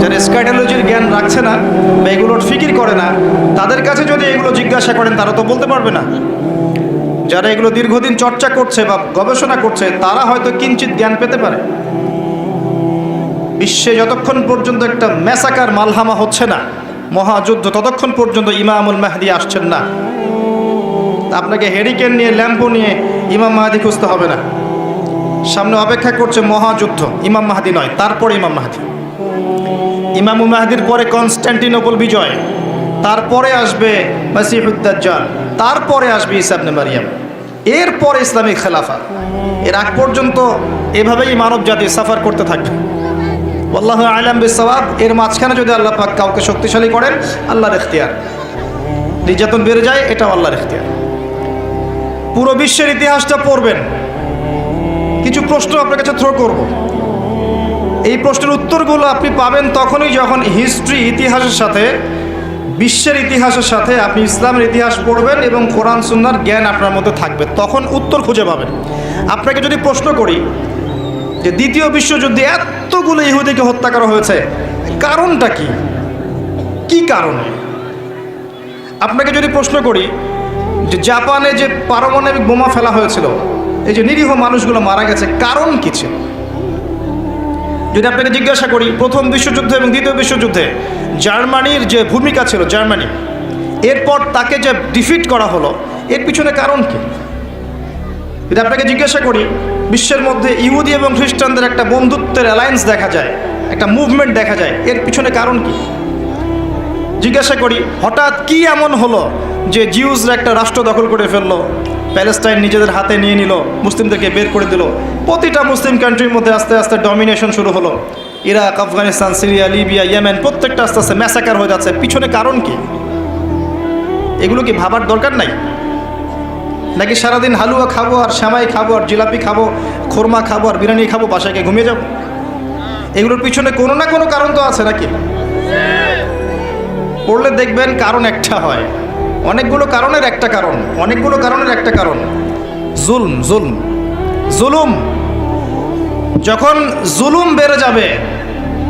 যারা স্কাইটোলজির জ্ঞান রাখছে না বা এগুলোর ফিকির করে না, তাদের কাছে যদি এগুলো জিজ্ঞাসা করেন, তারা তো বলতে পারবে না। যারা এগুলো দীর্ঘদিন চর্চা করছে বা গবেষণা করছে, তারা হয়তো কিঞ্চিত জ্ঞান পেতে পারে। বিশ্বে যতক্ষণ পর্যন্ত একটা মেসাকার মালহামা হচ্ছে না, মহাযুদ্ধ, ততক্ষণ পর্যন্ত ইমামুল মাহদি আসছেন না। আপনাকে হেরিকেন নিয়ে ল্যাম্পো নিয়ে ইমাম মাহাদি খুঁজতে হবে না। সামনে অপেক্ষা করছে মহাযুদ্ধ, ইমাম মাহাদি নয়, তারপরে ইমাম মাহাদি। ইমামু মাহাদির পরে কনস্ট্যান্টিনোপল বিজয়, তারপরে আসবে মাসিহুদ্দাজ্জাল তারপরে আসবে ইসাবনে মারিয়াম। এরপরে ইসলামিক খেলাফা এর আগ পর্যন্ত এভাবেই মানব জাতি সাফার করতে থাকবে। আল্লাহ আলাম বিসওয়াব এর মাঝখানে যদি আল্লাহ পাক কাউকে শক্তিশালী করেন, আল্লাহর এখতিয়ার নির্যাতন বেড়ে যায়, এটাও আল্লাহর এখতিয়ার পুরো বিশ্বের ইতিহাসটা পড়বেন। কিছু প্রশ্ন আপনার কাছে থ্রো করব। এই প্রশ্নের উত্তরগুলো আপনি পাবেন তখনই যখন হিস্ট্রি ইতিহাসের সাথে, বিশ্বের ইতিহাসের সাথে আপনি ইসলামের ইতিহাস পড়বেন এবং কোরআন, সুন্নার জ্ঞান আপনার মধ্যে থাকবে। তখন উত্তর খুঁজে পাবেন। আপনাকে যদি প্রশ্ন করি যে দ্বিতীয় বিশ্বযুদ্ধে এতগুলো ইহুদিকে হত্যা করা হয়েছে, কারণটা কি? কি কারণে? আপনাকে যদি প্রশ্ন করি যে জাপানে যে পারমাণবিক বোমা ফেলা হয়েছিল এই যে নিরীহ মানুষগুলো মারা গেছে, কারণ কি ছিল? যদি আপনাকে জিজ্ঞাসা করি, প্রথম বিশ্বযুদ্ধ এবং দ্বিতীয় বিশ্বযুদ্ধে জার্মানির যে ভূমিকা ছিল, জার্মানি, এরপর তাকে যে ডিফিট করা হলো, এর পিছনে কারণ কি? যদি আপনাকে জিজ্ঞাসা করি, বিশ্বের মধ্যে ইহুদি এবং খ্রিস্টানদের একটা বন্ধুত্বের অ্যালায়েন্স দেখা যায়, একটা মুভমেন্ট দেখা যায়, এর পিছনে কারণ কি? জিজ্ঞাসা করি, হঠাৎ কি এমন হলো যে জিউজরা একটা রাষ্ট্র দখল করে ফেলল, প্যালেস্টাইন নিজেদের হাতে নিয়ে নিল, মুসলিমদেরকে বের করে দিল। প্রতিটা মুসলিম কান্ট্রির মধ্যে আস্তে আস্তে ডমিনেশন শুরু হলো। Iraq, Afghanistan, Syria, Libya, Yemen, প্রত্যেকটা আস্তে আস্তে ম্যাসাকার হয়ে যাচ্ছে। পিছনে কারণ কি? এগুলো কি ভাবার দরকার নাই? নাকি সারাদিন হালুয়া খাব আর শ্যামাই খাব আর জিলাপি খাব, খোরমা খাব আর বিরিয়ানি খাব, বাসায় গিয়ে ঘুমিয়ে যাব? এগুলোর পিছনে কোনো না কোনো কারণ তো আছে নাকি? পড়লে দেখবেন কারণ একটা হয়। অনেকগুলো কারণের একটা কারণ, অনেকগুলো কারণের একটা কারণ। জুলম জুলম, জুলুম। যখন জুলুম বেড়ে যাবে,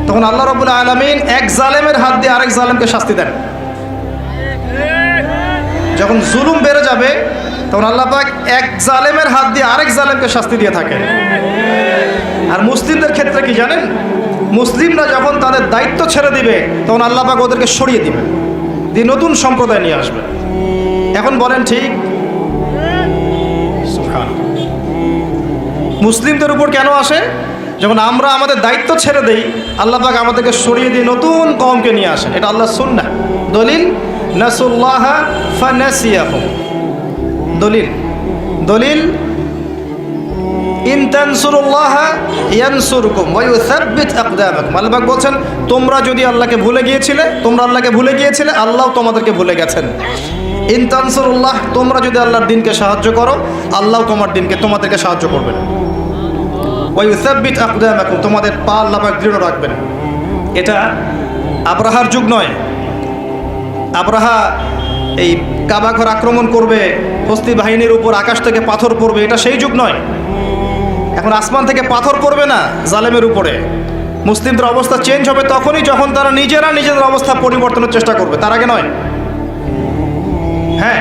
তখন আল্লাহ রবুল্লা আলমিন এক জালেমের হাত দিয়ে আরেক জালেমকে শাস্তি দেন। যখন জুলুম বেড়ে যাবে, তখন আল্লাহ পাক এক জালেমের হাত দিয়ে আরেক জালেমকে শাস্তি দিয়ে থাকেন। আর মুসলিমদের ক্ষেত্রে কি জানেন? মুসলিমরা যখন তাদের দায়িত্ব ছেড়ে দিবে, তখন আল্লাহ পাক ওদেরকে সরিয়ে দিবে দিয়ে নতুন সম্প্রদায় নিয়ে আসবে। এখন বলেন ঠিক? মুসলিমদের উপর কেন আসে? যখন আমরা আমাদের দায়িত্ব ছেড়ে দেই, আল্লাহ পাক আমাদেরকে সরিয়ে দিয়ে নতুন কমকে নিয়ে আসেন। এটা আল্লাহ সুন্না দলিল, নাসুল্লাহ ফানাসিয়াহুম। দলিল দলিল ইন তানসুরুল্লাহ ইয়ানসুরকুম ওয়া ইউসাব্বিত আকদামাকুম। আল্লাহ বলছেন, তোমরা যদি আল্লাহকে ভুলে গিয়েছিলে, তোমরা আল্লাহকে ভুলে গিয়েছিলে, আল্লাহ তোমাদেরকে ভুলে গেছেন। ইন তানসুরুল্লাহ, তোমরা যদি আল্লাহর দিনকে সাহায্য করো, আল্লাহ তোমার দিনকে, তোমাদেরকে সাহায্য করবেন। ওয়া ইউসাব্বিত আকদামাকুম, তোমাদের পা আল্লাহ দৃঢ় রাখবেন। এটা আব্রাহার যুগ নয়। আব্রাহা এই কাবাঘর আক্রমণ করবে, হস্তি বাহিনীর উপর আকাশ থেকে পাথর পড়বে, এটা সেই যুগ নয়। এখন আসমান থেকে পাথর পড়বে না জালেমের উপরে। মুসলিমদের অবস্থা চেঞ্জ হবে তখনই যখন তারা নিজেরা নিজেদের অবস্থা পরিবর্তনের চেষ্টা করবে। তার আগে নয়। হ্যাঁ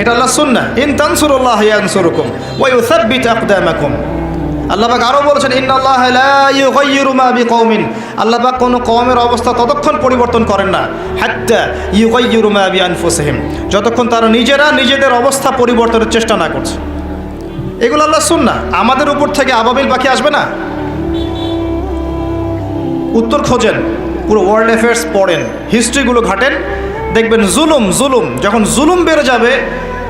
এটা আল্লাহ সুন্না ইন তানসুরুল্লাহ ইয়ানসুরুকুম ওয়া ইউসাব্বিত আকদামাকুম। আল্লাহ পাক আরও বলেছেন, ইন্নাল্লাহ লা ইউগাইয়িরু মা আল্লাহ কোনো কওমের অবস্থা ততক্ষণ পরিবর্তন করেন না। হাত্তা যতক্ষণ তারা নিজেরা নিজেদের অবস্থা পরিবর্তনের চেষ্টা না করছে। এগুলো আল্লাহ সুন্না। আমাদের উপর থেকে আবাবিল পাখি আসবে না? উত্তর খোঁজেন, পুরো ওয়ার্ল্ড অ্যাফেয়ার্স পড়েন হিস্ট্রিগুলো ঘাটেন, দেখবেন জুলুম জুলুম, যখন জুলুম বেড়ে যাবে,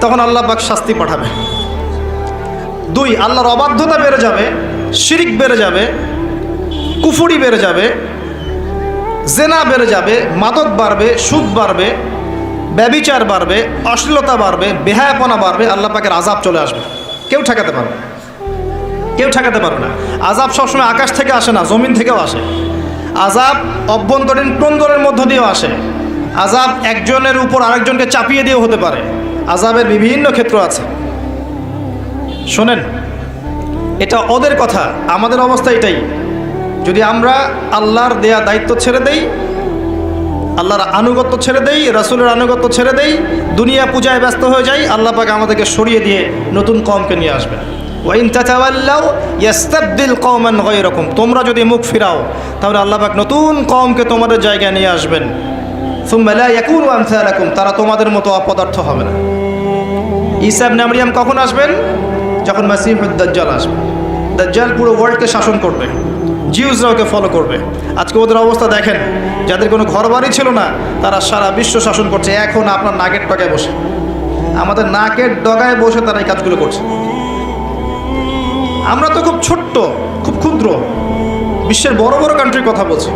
তখন আল্লাহ পাক শাস্তি পাঠাবে দুই, আল্লাহর অবাধ্যতা বেড়ে যাবে, শিরিক বেড়ে যাবে, কুফুরি বেড়ে যাবে, জেনা বেড়ে যাবে, মাদক বাড়বে, সুদ বাড়বে, ব্যবিচার বাড়বে, অশ্লীলতা বাড়বে, বেহায়াপনা বাড়বে, আল্লাহ পাকের আজাব চলে আসবে। কেউ ঠেকাতে পারবে না। কেউ ঠেকাতে পারবে না। আজাব সবসময় আকাশ থেকে আসে না, জমিন থেকেও আসে। আজাব অভ্যন্তরীণ ক্রন্দনের মধ্য দিয়েও আসে। আজাব একজনের উপর আরেকজনকে চাপিয়ে দিয়েও হতে পারে। আজাবের বিভিন্ন ক্ষেত্র আছে। শোনেন, এটা ওদের কথা, আমাদের অবস্থা এটাই। যদি আমরা আল্লাহর দেয়া দায়িত্ব ছেড়ে দেই আল্লাহর আনুগত্য ছেড়ে দেই, রাসুলের আনুগত্য ছেড়ে দেই, দুনিয়া পূজায় ব্যস্ত হয়ে যাই, আল্লাহ পাক আমাদেরকে সরিয়ে দিয়ে নতুন কমকে নিয়ে আসবেন। ওয়াইন তাতাওয়াল্লাউ ইয়াস্তাবদিল কওমান গায়রাকুম, তোমরা যদি মুখ ফিরাও, তাহলে আল্লাহ পাক নতুন কমকে তোমাদের জায়গায় নিয়ে আসবেন। তারা তোমাদের মতো অপদার্থ হবে না। ঈসা ইবনে মারইয়াম কখন আসবেন? যখন মাসিহুদ দাজ্জাল আসবে। দাজ্জাল পুরো ওয়ার্ল্ডকে শাসন করবে। জিউসরা ওকে ফলো করবে। আজকে ওদের অবস্থা দেখেন, যাদের কোনো ঘর বাড়ি ছিল না, তারা সারা বিশ্ব শাসন করছে, এখন আপনার নাকের ডগায় বসে। আমাদের নাকের ডগায় বসে তারা এই কাজগুলো করছে। আমরা তো খুব ছোট্ট, খুব ক্ষুদ্র, বিশ্বের বড় বড় কান্ট্রির কথা বলছি।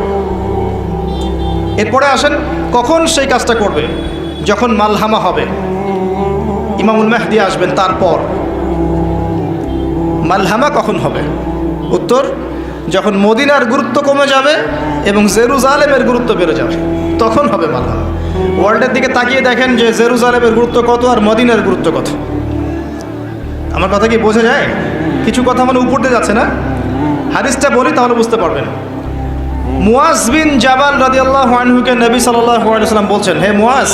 এরপরে আসেন, কখন সেই কাজটা করবে? যখন মালহামা হবে। ইমামুল মেহদি আসবেন তারপর। মালহামা কখন হবে? উত্তর যখন মদিনার গুরুত্ব কমে যাবে এবং জেরুজালেমের গুরুত্ব বেড়ে যাবে, তখন হবে মালহামা ওয়ার্ল্ডের দিকে তাকিয়ে দেখেন যে জেরুজালেমের গুরুত্ব কত আর মদিনার গুরুত্ব কত। আমার কথা কি বোঝা যায়? কিছু কথা মানে উপর দিয়ে যাচ্ছে না? হাদিসটা বলি তাহলে বুঝতে পারবেন। মুয়াজ বিন জাবাল রাদিয়াল্লাহু আনহুকে নবী সাল্লাম বলছেন, হে মুয়াজ,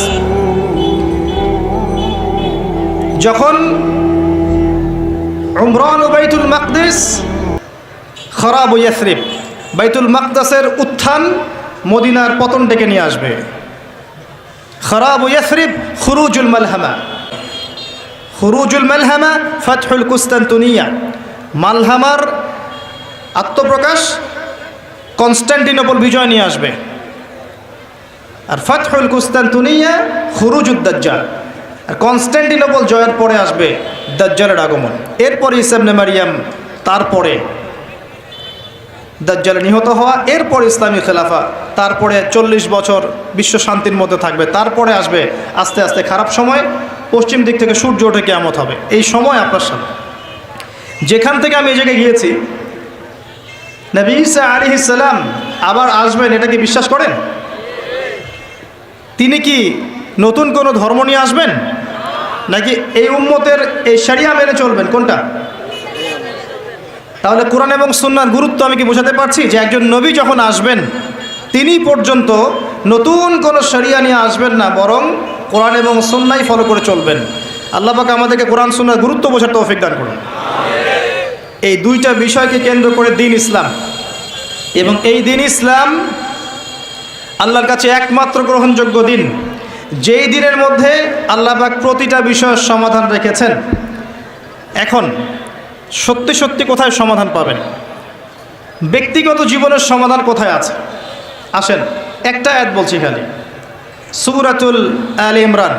যখন উমরান ও বাইতুল মাকদিস খরাব ও ইয়াসরিব। বাইতুল মাকদাসের উত্থান মদিনার পতন ডেকে নিয়ে আসবে। খরাব ও ইয়াসরিব খুরুজুল মালহামা। খুরুজুল মালহামা ফতহুল কুস্তান্তুনিয়া। মালহামার আত্মপ্রকাশ কনস্ট্যান্টিনোপল বিজয় নিয়ে আসবে। আর ফতহুল কুস্তান্তুনিয়া খুরুজুদ্দাজ্জাল আর কনস্ট্যান্টিনোপল জয়ের পরে আসবে দাজ্জালের আগমন। এরপরে ইসলামনে মারিয়াম তারপরে দাজ্জালে নিহত হওয়া, এরপর ইসলামী খেলাফা। তারপরে চল্লিশ বছর বিশ্ব শান্তির মধ্যে থাকবে। তারপরে আসবে আস্তে আস্তে খারাপ সময়। পশ্চিম দিক থেকে সূর্য ওঠে কেমত হবে। এই সময় আপনার সামনে। যেখান থেকে আমি এই জায়গায় গিয়েছি, নবী ইসা আলী ইসালাম আবার আসবেন, এটা কি বিশ্বাস করেন? তিনি কি নতুন কোনো ধর্ম নিয়ে আসবেন? নাকি এই উম্মতের এই সারিয়া মেনে চলবেন? কোনটা? তাহলে কোরআন এবং সুন্নার গুরুত্ব আমি কি বোঝাতে পারছি? যে একজন নবী যখন আসবেন, তিনি পর্যন্ত নতুন কোনো শরিয়া নিয়ে আসবেন না, বরং কোরআন এবং সুন্নাই ফলো করে চলবেন। আল্লাহ পাক আমাদেরকে কোরআন, সুন্নার গুরুত্ব বোঝার তৌফিক দান করুন। এই দুইটা বিষয়কে কেন্দ্র করে দিন ইসলাম। এবং এই দিন ইসলাম আল্লাহর কাছে একমাত্র গ্রহণযোগ্য দিন। যেই দিনের মধ্যে আল্লাহ পাক প্রতিটা বিষয়ের সমাধান রেখেছেন। এখন সত্যি সত্যি কোথায় সমাধান পাবেন? ব্যক্তিগত জীবনের সমাধান কোথায় আছে? আসেন, একটা অ্যাড বলছি খালি সুরাতুল আল ইমরান।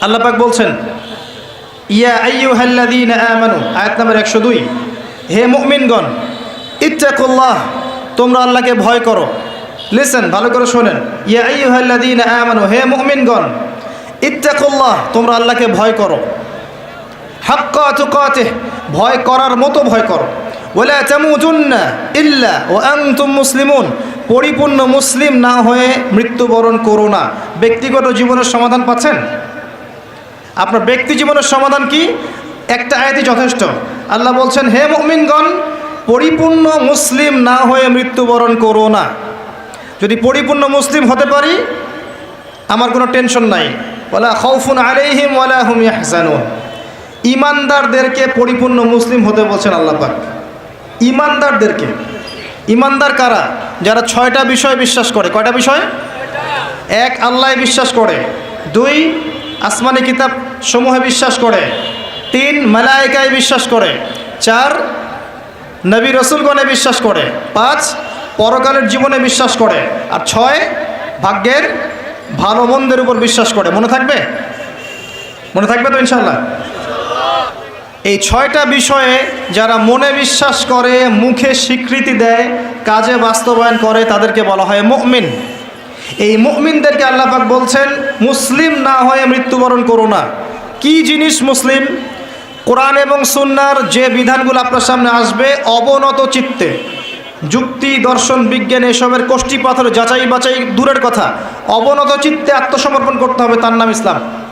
আল্লাহ পাক বলছেন, ইয়া আইয়ুহাল্লাযীনা আমানু আয়াত নাম্বার একশো দুই। হে মুমিনগণ, ইত্তাকুল্লাহ, তোমরা আল্লাহকে ভয় করো। লিসেন ভালো করে শোনেন। ইয়া আইয়ুহাল্লাযীনা আমানু হে মুমিনগণ, ইত্তাকুল্লাহ, তোমরা আল্লাহকে ভয় করো। হাক্কা ভয় করার মতো ভয় করো। ওয়ালা তামুতুন্না ইল্লা ওয়া আনতুম মুসলিমুন। পরিপূর্ণ মুসলিম না হয়ে মৃত্যুবরণ করো না। ব্যক্তিগত জীবনের সমাধান পাচ্ছেন? আপনার ব্যক্তি জীবনের সমাধান কি? একটা আয়াতই যথেষ্ট। আল্লাহ বলছেন, হে মুমিনগণ, পরিপূর্ণ মুসলিম না হয়ে মৃত্যুবরণ করো না। যদি পরিপূর্ণ মুসলিম হতে পারি, আমার কোনো টেনশন নাই। ওলা খৌফুন আলাইহিম ওয়ালা ইয়াহজানুন। ইমানদারদেরকে পরিপূর্ণ মুসলিম হতে বলছেন আল্লাহ পাক। ইমানদারদেরকে। ইমানদার কারা? যারা ছয়টা বিষয় বিশ্বাস করে। কয়টা বিষয়? এক, আল্লাহ বিশ্বাস করে। দুই, আসমানি কিতাব সমূহে বিশ্বাস করে। তিন, মালায়িকায় বিশ্বাস করে। চার, নবী রসুলগণে বিশ্বাস করে। পাঁচ, পরকালের জীবনে বিশ্বাস করে। আর ছয়, ভাগ্যের ভালো মন্দের উপর বিশ্বাস করে। মনে থাকবে? মনে থাকবে তো ইনশাল্লাহ এই ছয়টা বিষয়ে যারা মনে বিশ্বাস করে, মুখে স্বীকৃতি দেয়, কাজে বাস্তবায়ন করে, তাদেরকে বলা হয় মুমিন। এই মুমিনদেরকে আল্লাপাক বলছেন, মুসলিম না হয়ে মৃত্যুবরণ করো না। কি জিনিস মুসলিম? কোরআন এবং সুন্নার যে বিধানগুলো আপনার সামনে আসবে, অবনত চিত্তে। যুক্তি, দর্শন, বিজ্ঞান এসবের কোষ্ঠী পাথর যাচাই বাছাই দূরের কথা। অবনত চিত্তে আত্মসমর্পণ করতে হবে তার নাম ইসলাম।